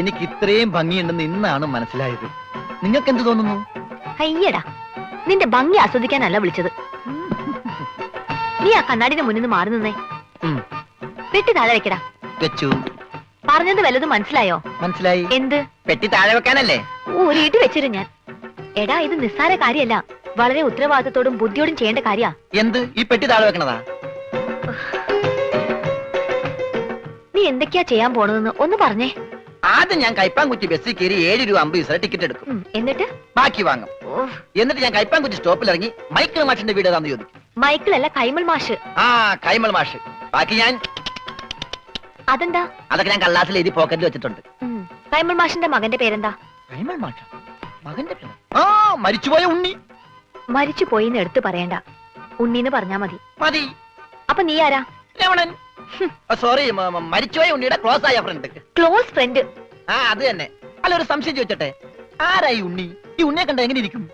എനിക്ക് ഇത്രയും ഭംഗിയുണ്ടെന്ന് ഇന്നാണ് മനസ്സിലായത്. നിങ്ങൾക്ക് എന്ത് തോന്നുന്നു? അയ്യടാ നിന്റെ ഭംഗി ആസ്വദിക്കാനല്ല വിളിച്ചത്. നീ ആ കണ്ണാടിന്റെ മുന്നിൽ നിന്ന് മാറി നിന്നേ. പെട്ടി വെട്ടി താഴെ വെക്കടാ. വെച്ചു. പറഞ്ഞത് വല്ലതും മനസ്സിലായോ? മനസ്സിലായി. എന്ത്? പെട്ടി താഴെ വെക്കാനല്ലേ? ഒരു ഇടി വെച്ചിരു ഞാൻ. എടാ ഇത് നിസ്സാര കാര്യമല്ല വളരെ ഉത്തരവാദിത്തത്തോടും ബുദ്ധിയോടും ചെയ്യേണ്ട കാര്യാ. എന്ത്? ഈ പെട്ടി താഴെ വെക്കണതാ? നീ എന്തൊക്കെയാ ചെയ്യാൻ പോണതെന്ന് ഒന്ന് പറഞ്ഞേ. ആദ്യം ഞാൻ കൈപ്പാങ്കുറ്റി ബസ്സിൽ കയറി ഏഴ് രൂപ അമ്പത് പൈസ ടിക്കറ്റ് എടുക്കും. എന്നിട്ട്? ബാക്കി വാങ്ങും. എന്നിട്ട് ഞാൻ കൈപ്പാങ്കുറ്റി സ്റ്റോപ്പിൽ ഇറങ്ങി മൈക്കിൾ മാഷിന്റെ വീട് ഏതാന്ന് ചോദിക്കും. മൈക്കിൾ അല്ല കൈമൾ മാഷ്. ആ കൈമൾ മാഷ്. ബാക്കി ഞാൻ അതെന്താ? അതൊക്കെ ഞാൻ കള്ളാസിൽ എഴുതി പോക്കറ്റിൽ വെച്ചിട്ടുണ്ട്. കൈമൾ മാഷിന്റെ മകന്റെ പേരെന്താ? കൈമൾ മാഷ? മകന്റെ പേര്? ആ മരിച്ചുപോയ ഉണ്ണി. മരിച്ചു പോയിന്ന് എടുത്തു പറയണ്ട. ഉണ്ണീന്ന് പറഞ്ഞാ മതി. മതി. അപ്പൊ നീ ആരാ? രമണൻ. സോറി മരിച്ചുപോയ ഉണ്ണിയുടെ ക്ലോസ് ആയ ഫ്രണ്ട് ക്ലോസ് ഫ്രണ്ട് ആ അത് തന്നെ. അല്ല ഒരു സംശയം ചോദിച്ചട്ടെ? ആരായി ഉണ്ണി? ഈ ഉണ്ണിയെ കണ്ട എങ്ങനെ ഇരിക്കും?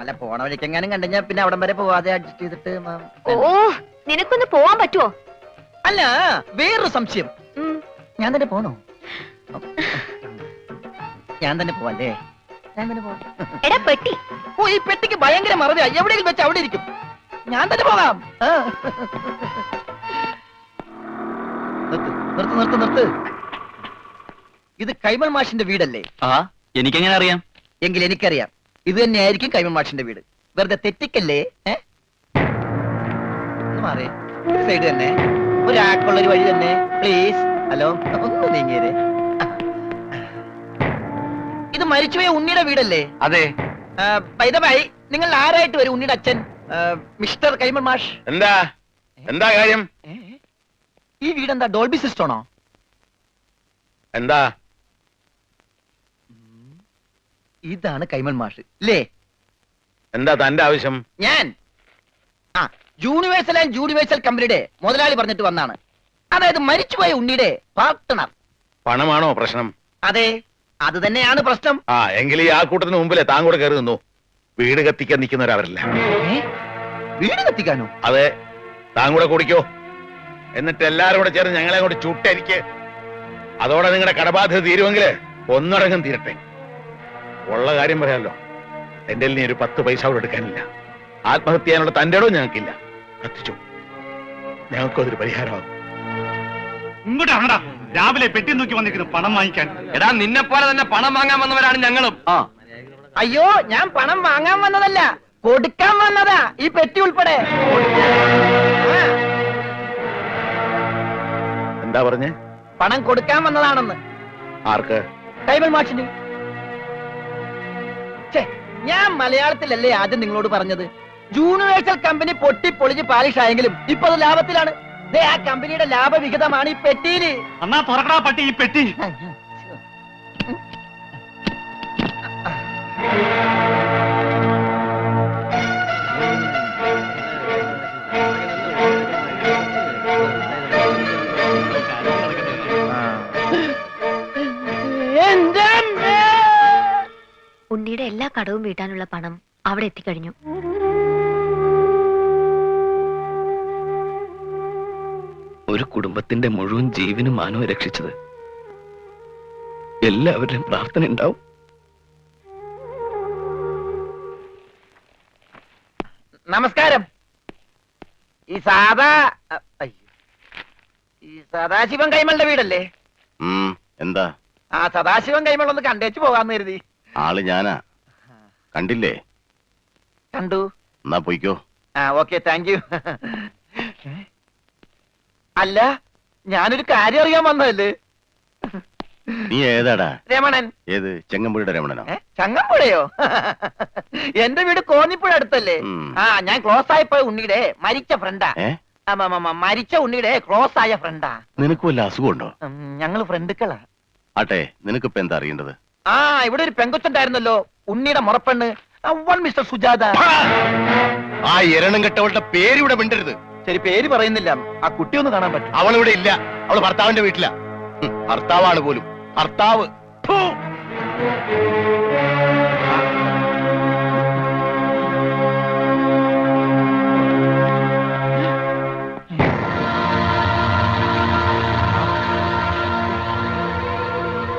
അല്ല പോണ വഴിക്കെങ്ങാനും കണ്ടുകഴിഞ്ഞാ പിന്നെ അവിടം വരെ പോവാതെ അഡ്ജസ്റ്റ് ചെയ്തിട്ട് മ- ഓ നിനക്കൊന്ന് പോവാൻ പറ്റുമോ അല്ല വേറൊരു സംശയം. ഉം, ഞാൻ തന്നെ പോണോ? ഞാൻ തന്നെ പോവല്ലേ? ഞാൻ തന്നെ പോവാം. എടാ പെട്ടി. ഓ ഈ പെട്ടിക്ക് ഭയങ്കര മറവിയാ. എവിടെയെങ്കിലും വെച്ച് അവിടെ ഇരിക്കും. ഞാൻ തന്നെ പോകാം. ആ. നിർത്ത് നിർത്ത് നിർത്ത് നിർത്ത്. ഇത് കൈമൾ മാഷിന്റെ വീടല്ലേ? ആ എനിക്കെങ്ങനെ അറിയാം? എങ്കിൽ എനിക്കറിയാം. ഇത് തന്നെ ആയിരിക്കും കൈമൾ മാഷിന്റെ വീട്. വെറുതെ തെറ്റിക്കല്ലേ? സൈഡ് തന്നെ. ഒരാൾക്കുള്ള ഒരു വഴി തന്നെ. പ്ലീസ് ഹലോ ഒന്ന് നീങ്ങിയതേ ഇത് മരിച്ചുപോയ ഉണ്ണിയുടെ വീടല്ലേ? അതെ. പൈതമായി നിങ്ങൾ ആരായിട്ട് വരും ഉണ്ണിയുടെ അച്ഛൻ? മിസ്റ്റർ കൈമൾ മാഷ്. എന്താ? എന്താ കാര്യം? ഈ വീടെന്താ ഡോൾബി സിസ്റ്റോണോ എന്താ? ഇതാണ് കൈമൾ മാഷ്. അല്ലേ എന്താ തന്റെ ആവശ്യം? ഞാൻ. ആ യൂണിവേഴ്സൽ ആൻഡ് യൂണിവേഴ്സൽ കമ്പനിയുടെ മുതലാളി പറഞ്ഞിട്ട് വന്നാണ്. അതായത് മരിച്ചുപോയ ഉണ്ണിയുടെ പാർട്ട്ണർ പണമാണോ പ്രശ്നം? അതെ അത് തന്നെയാണ് പ്രശ്നം. ആ എങ്കിൽ ഈ കൂട്ടത്തിന് മുമ്പിലെ താൻ കൂടെ കയറി നിന്നു. വീട് കത്തിക്കാൻ നിൽക്കുന്നവരവരല്ല ഏ? വീട് കത്തിക്കാനോ? അതെ താൻ കൂടെ കുടിക്കോ. എന്നിട്ട് എല്ലാരും കൂടെ ചേർന്ന് ഞങ്ങളെ കൂടെ ചുട്ടെനിക്ക് അതോടെ നിങ്ങളുടെ കടബാധ്യത തീരുമെങ്കിൽ ഒന്നടങ്കം തീരട്ടെ. ഉള്ള കാര്യം പറയാമല്ലോ എന്റെ നീ ഒരു പത്ത് പൈസ അവിടെ എടുക്കാനില്ല. ആത്മഹത്യ ചെയ്യാനുള്ള തന്റെ ഇടവും ഞങ്ങൾക്കില്ല. കത്തിച്ചു. ഞങ്ങൾക്കതൊരു പരിഹാരമാകും. ഇങ്ങോട്ട് ആണടാ രാവിലെ പെട്ടി നോക്കി വന്നിരിക്കുന്നു പണം വാങ്ങിക്കാൻ. എടാ നിന്നെ പോലെ തന്നെ പണം വാങ്ങാൻ വന്നവരാണ് ഞങ്ങളും. അയ്യോ ഞാൻ പണം വാങ്ങാൻ വന്നതല്ല. കൊടുക്കാൻ വന്നതാ ഈ പെട്ടി ഉൾപ്പെടെ. എന്താ പറഞ്ഞേ? പണം കൊടുക്കാൻ വന്നതാണെന്ന്. ആർക്ക്? കൈമൾ മാഷിന്. ഛെ, ഞാൻ മലയാളത്തിലല്ലേ ആദ്യം നിങ്ങളോട് പറഞ്ഞത്? യൂണിവേഴ്സൽ കമ്പനി പൊട്ടിപ്പൊളിഞ്ഞ് പാലിഷ് ആയെങ്കിലും ഇപ്പൊ അത് ലാഭത്തിലാണ് ആ കമ്പനിയുടെ ലാഭവിഹിതമാണ് ഈ പെട്ടിയിൽ. അമ്മാ തുറക്കടാ പട്ടി ഈ പെട്ടി. എല്ലാ കടവും വീട്ടാനുള്ള പണം അവിടെ എത്തിക്കഴിഞ്ഞു. ഒരു കുടുംബത്തിന്റെ മുഴുവൻ ജീവനും മാനവും രക്ഷിച്ചത്. എല്ലാവരുടെയും പ്രാർത്ഥന ഉണ്ടാവും. നമസ്കാരം. ഈ സാദാ. ഈ സദാശിവൻ കൈമളുടെ വീടല്ലേ? എന്താ? ആ സദാശിവൻ കൈമൾ ഒന്ന് കണ്ടേച്ചു പോകാന്ന് കരുതി. ആൾ ഞാനാ. കണ്ടില്ലേ? കണ്ടു. എന്നാ പോയിക്കോ. ആ ഓക്കെ താങ്ക് യു അല്ല ഞാനൊരു കാര്യം അറിയാൻ വന്നതല്ലേ? നീ ഏതാടാ? രമണൻ. ഏത്? ചെങ്ങമ്പുഴയുടെ രമണനോ? ഏ? ചങ്ങമ്പുഴയോ? എന്റെ വീട് കോന്നിപ്പുഴ അടുത്തല്ലേ? ഉം. ആ ഞാൻ ക്ലോസ് ആയപ്പോയ ഉണ്ണിയുടെ മരിച്ച ഫ്രണ്ടാ ഏ? മരിച്ച ഉണ്ണിയുടെ ക്ലോസ് ആയ ഫ്രണ്ടാ നിനക്ക് വല്ല അസുഖമുണ്ടോ? ഞങ്ങൾ ഫ്രണ്ടുക്കളാ ആട്ടെ നിനക്കിപ്പോ എന്താ അറിയേണ്ടത്? ആ ഇവിടെ ഒരു പെങ്കൊച്ചുണ്ടായിരുന്നല്ലോ. ഉണ്ണിയുടെ മുറപ്പെണ്ണ്. അവൾ മിസ്റ്റർ സുജാത. ആ എരണം കെട്ടവളുടെ പേര് ഇവിടെ മിണ്ടരുത്. ശരി പേര് പറയുന്നില്ല. ആ കുട്ടി ഒന്ന് കാണാൻ പറ്റും. അവളിവിടെ ഇല്ല. അവൾ ഭർത്താവിന്റെ വീട്ടിലാ. ഭർത്താവാണ് പോലും. ഭർത്താവ്. ഫു.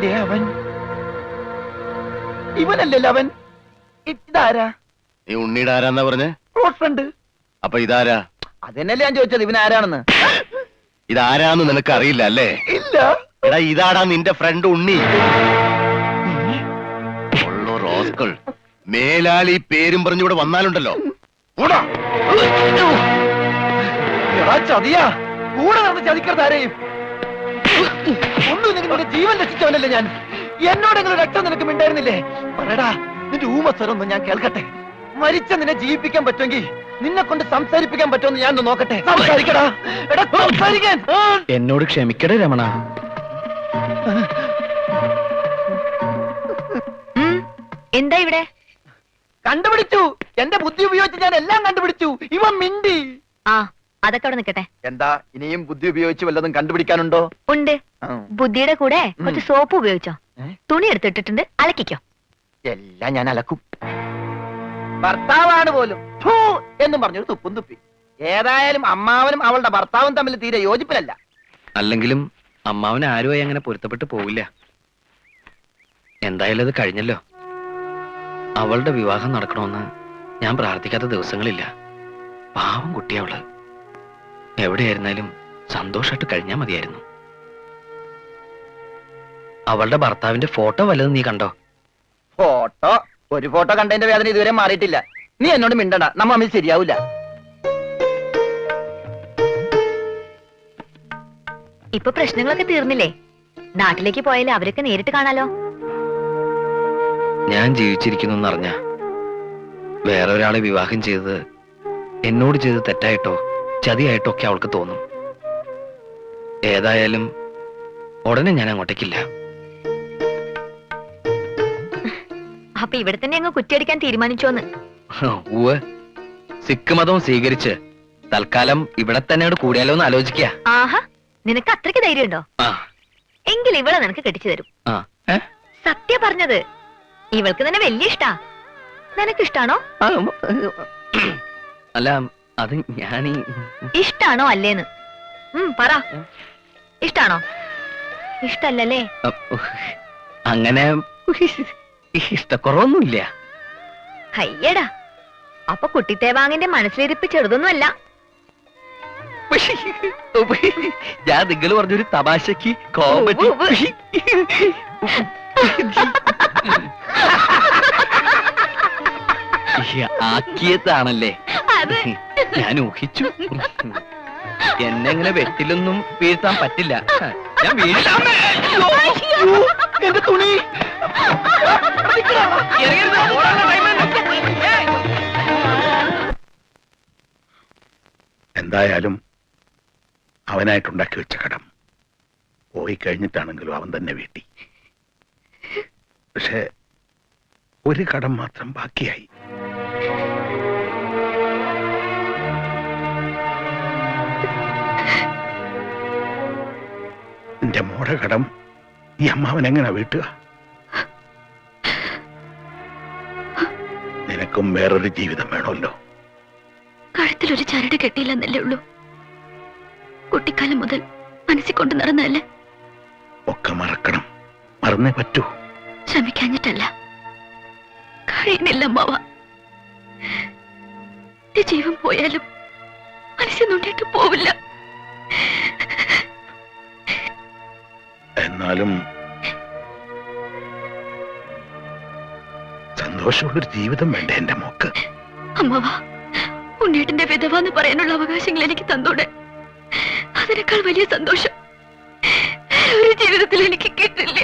ദേ അവൻ. ഇവനല്ലല്ലോ അവൻ. ഇതാരാ? നീ ഉണ്ണിയുടെ ആരാന്നാ പറഞ്ഞേ? Close friend. അപ്പൊ ഇതാരാ? അതന്നെയല്ലേ ഞാൻ ചോദിച്ചത് ഇവൻ ആരാണെന്ന്? ഇതാരാന്ന് നിനക്ക് അറിയില്ല അല്ലേ? ഇല്ല. എടാ ഇതാടാ നിന്റെ ഫ്രണ്ട് ഉണ്ണി. ഉള്ളോ റോസ്കൾ മേലാൽ ഈ പേരും പറഞ്ഞിവിടെ വന്നാലുണ്ടല്ലോ. എടാ ചതിയാ. കൂടെ നടന്ന് ചതിക്കരുത് ആരെയും. ഒന്നും നിന്റെ ജീവൻ രക്ഷിച്ചവനല്ലേ ഞാൻ. എന്നോടെങ്കിലും രക്തം നിനക്ക് മിണ്ടായിരുന്നില്ലേ? പറയടാ നിന്റെ ഊമസ്വരൊന്നും ഞാൻ കേൾക്കട്ടെ. മരിച്ച നിന്നെ ജീവിപ്പിക്കാൻ പറ്റുമെങ്കിൽ നിന്നെ കൊണ്ട് സംസാരിപ്പിക്കാൻ പറ്റുമെന്ന് ഞാൻ ഒന്ന് നോക്കട്ടെ. സംസാരിക്കടാ. എടാ സംസാരിക്കാൻ. എന്നോട് ക്ഷമിക്കടേ രമണ. എന്താ ഇവിടെ? കണ്ടുപിടിച്ചു. എന്റെ ബുദ്ധി ഉപയോഗിച്ച് ഞാൻ എല്ലാം കണ്ടുപിടിച്ചു. ഇവ മിണ്ടി. ആ അതൊക്കെ അവിടെ നിൽക്കട്ടെ. എന്താ ഇനിയും ബുദ്ധി ഉപയോഗിച്ച് വല്ലതും കണ്ടുപിടിക്കാനുണ്ടോ? ഉണ്ട്. ബുദ്ധിയുടെ കൂടെ കുറച്ച് സോപ്പ് ഉപയോഗിച്ചോ? തുണി എടുത്തിട്ടിട്ടുണ്ട്. അലക്കിക്കോ. എല്ലാം ഞാൻ അലക്കും. ഭർത്താവാണ് പോലും. ഫൂ എന്നും പറഞ്ഞൊരു തുപ്പും തുപ്പി. ഏതായാലും അമ്മാവനും അവളുടെ ഭർത്താവും തമ്മിൽ തീരെ യോജിപ്പിലല്ല. അല്ലെങ്കിലും അമ്മാവന് ആരുമായി അങ്ങനെ പൊരുത്തപ്പെട്ടു പോവില്ല. എന്തായാലും അത് കഴിഞ്ഞല്ലോ. അവളുടെ വിവാഹം നടക്കണമെന്ന് ഞാൻ പ്രാർത്ഥിക്കാത്ത ദിവസങ്ങളില്ല. പാവം കുട്ടിയവൾ എവിടെയായിരുന്നാലും സന്തോഷമായിട്ട് കഴിഞ്ഞാൽ മതിയായിരുന്നു. അവളുടെ ഭർത്താവിന്റെ ഫോട്ടോ വല്ലതും നീ കണ്ടോ? ഫോട്ടോ? ഒരു ഫോട്ടോ കണ്ടതിന്റെ വേദന ഇതുവരെ മാറിയിട്ടില്ല. നീ എന്നോട് മിണ്ടണ്ട. നമ്മ തമ്മിൽ ശരിയാവൂല ഇപ്പൊ പ്രശ്നങ്ങളൊക്കെ തീർന്നില്ലേ? നാട്ടിലേക്ക് പോയാലേ അവരൊക്കെ നേരിട്ട് കാണാലോ? ഞാൻ ജീവിച്ചിരിക്കുന്നു എന്നറിഞ്ഞ വേറെ ഒരാളെ വിവാഹം ചെയ്തത് എന്നോട് ചെയ്ത് തെറ്റായിട്ടോ ചതിയായിട്ടോ ഒക്കെ അവൾക്ക് തോന്നും. ഏതായാലും ഉടനെ ഞാൻ അങ്ങോട്ടേക്കില്ല. അപ്പൊ ഇവിടെ തന്നെ അങ്ങ് കുറ്റിയടിക്കാൻ തീരുമാനിച്ചോന്ന്. ഉവ് സിഖ് മതവും സ്വീകരിച്ച് തൽക്കാലം ഇവിടെ തന്നെ കൂടിയാലോ എന്ന് ആലോചിക്കുക ആഹാ നിനക്ക് അത്രയ്ക്ക് ധൈര്യമുണ്ടോ? എങ്കിൽ ഇവളെ നിനക്ക് കെട്ടിച്ചു തരും? സത്യ പറഞ്ഞത് ഇവൾക്ക് തന്നെ വലിയ ഇഷ്ടാ. നിനക്ക് ഇഷ്ടാണോ അല്ല അത് ഞാൻ ഇഷ്ടാണോ അല്ലേന്ന്? പറ. ഇഷ്ടാണോ? ഇഷ്ടല്ലേ അങ്ങനെ ഇഷ്ടക്കുറവൊന്നുമില്ല. അയ്യടാ അപ്പൊ കുട്ടിത്തേവാങ്ങിന്റെ മനസ്സിലിരിപ്പ് ചെറുതൊന്നുമല്ല. ഞാൻ നിങ്ങൾ പറഞ്ഞൊരു തമാശക്ക് കോമഡി ആക്കിയതാണല്ലേ? ഞാൻ ഊഹിച്ചു. എന്നെ ഇങ്ങനെ വെട്ടിലൊന്നും വീഴ്ത്താൻ പറ്റില്ല. ഞാൻ വീഴ്ത്താൻ എന്റെ തുണി. എന്തായാലും അവനായിട്ടുണ്ടാക്കി വെച്ച കടം പോയി കഴിഞ്ഞിട്ടാണെങ്കിലും അവൻ തന്നെ വീട്ടി. പക്ഷെ ഒരു കടം മാത്രം ബാക്കിയായി. എന്റെ മോടെ കടം ഈ അമ്മാവൻ എങ്ങനെ വീട്ടുക? നിനക്കും വേറൊരു ജീവിതം വേണമല്ലോ. കഴുത്തിലൊരു ചരട് കെട്ടിയില്ലെന്നല്ലേ ഉള്ളൂ. കുട്ടിക്കാലം മുതൽ മനസ്സിൽ കൊണ്ടു നടന്നല്ലേ ഒക്കെ മറക്കണം. മറന്നേ പറ്റൂ. ശ്രമിക്കാഞ്ഞിട്ടല്ല കഴിയുന്നില്ല അമ്മാവ. എന്റെ ജീവൻ പോയാലും മനസ്സിൽ നിന്നിട്ട് പോവില്ല. എന്നാലും സന്തോഷമുള്ളൊരു ജീവിതം വേണ്ട എന്റെ മോക്ക്? അമ്മാവ ഉണ്ണീട്ടിന്റെ എന്ന് പറയാനുള്ള അവകാശങ്ങൾ എനിക്ക് തന്നൂടെ. അതിനേക്കാൾ വലിയ സന്തോഷം ഒരു ജീവിതത്തിൽ എനിക്ക് കിട്ടില്ല.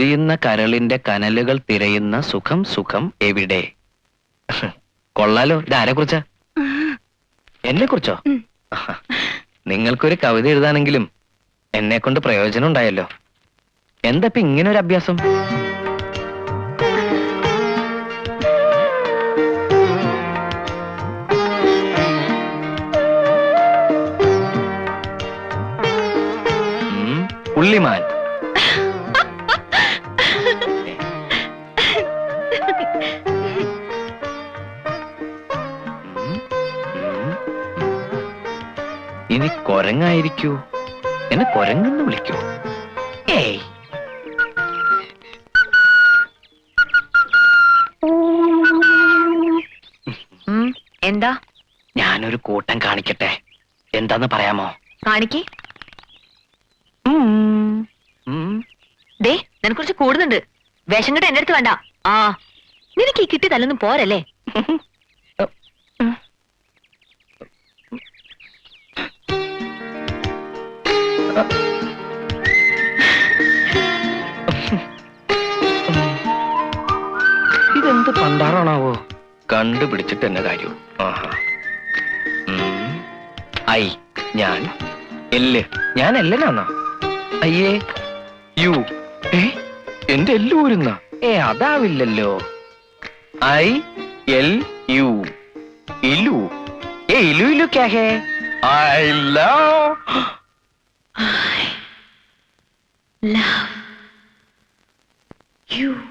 തിരിയുന്ന കരളിന്റെ കനലുകൾ തിരയുന്ന സുഖം സുഖം എവിടെ? കൊള്ളാലോ ഇതാരെ ആരെ കുറിച്ചാ എന്നെ കുറിച്ചോ നിങ്ങൾക്കൊരു കവിത എഴുതാനെങ്കിലും എന്നെ കൊണ്ട് പ്രയോജനം ഉണ്ടായല്ലോ. എന്താ ഇപ്പൊ ഇങ്ങനെ ഒരു അഭ്യാസം ഉള്ളിമാൻ. ഇനി കൊരങ്ങായിരിക്കൂ. എന്നെ കൊരങ്ങെന്ന് വിളിക്കൂ. ഏയ്. എന്താ? ഞാനൊരു കൂട്ടം കാണിക്കട്ടെ. എന്താന്ന് പറയാമോ? കാണിക്കേ. ദേ നിനക്ക് കുറച്ച് കൂടുന്നുണ്ട്. വേഷം കെട്ട് എന്റെ അടുത്ത് വേണ്ട. ആ നിനക്ക് ഈ കിട്ടിയതല്ലൊന്നും പോരല്ലേ? ഇതെന്ത് പണ്ടാറാണാവോ? കണ്ടുപിടിച്ചിട്ട് എന്നെ കാര്യം ആഹാ. ഐ ഞാൻ. എല്ല്. ഞാൻ എല്ലനാണോ അയ്യേ യു. ഏ? എന്റെ എല്ല് ഊരുന്ന. ഏ അതാവില്ലല്ലോ. आई एल यू इलू ये इलू इलू क्या है I love I love you.